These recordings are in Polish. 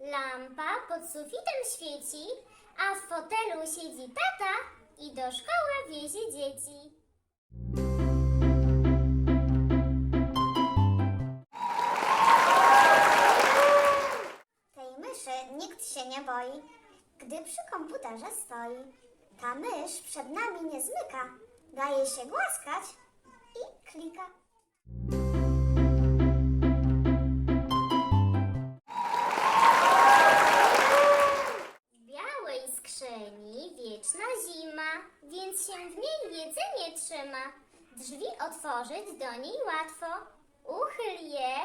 Lampa pod sufitem świeci, a w fotelu siedzi tata i do szkoły wiezie dzieci. Tej myszy nikt się nie boi, gdy przy komputerze stoi. Ta mysz przed nami nie zmyka, daje się głaskać i klika. Skrzyni wieczna zima, więc się w niej jedzenie trzyma. Drzwi otworzyć do niej łatwo. Uchyl je,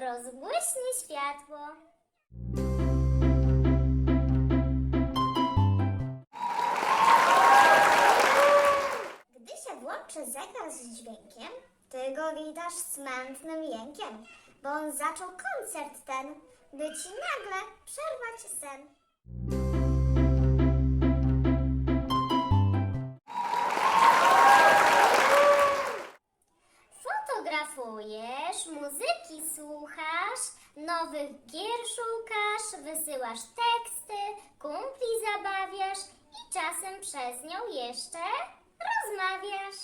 rozbłyśnie światło. Gdy się włączy zegar z dźwiękiem, ty go witasz smętnym jękiem, bo on zaczął koncert ten, by ci nagle przerwać sen. Fotografujesz, muzyki słuchasz, nowych gier szukasz, wysyłasz teksty, kumpli zabawiasz i czasem przez nią jeszcze rozmawiasz.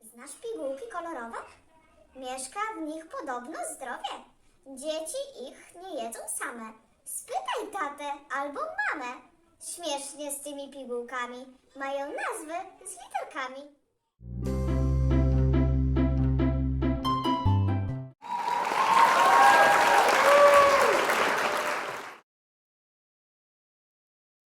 Znasz pigułki kolorowe? Mieszka w nich podobno zdrowie. Dzieci ich nie jedzą same. Spytaj tatę albo mamę. Śmiesznie z tymi pigułkami. Mają nazwy z literkami.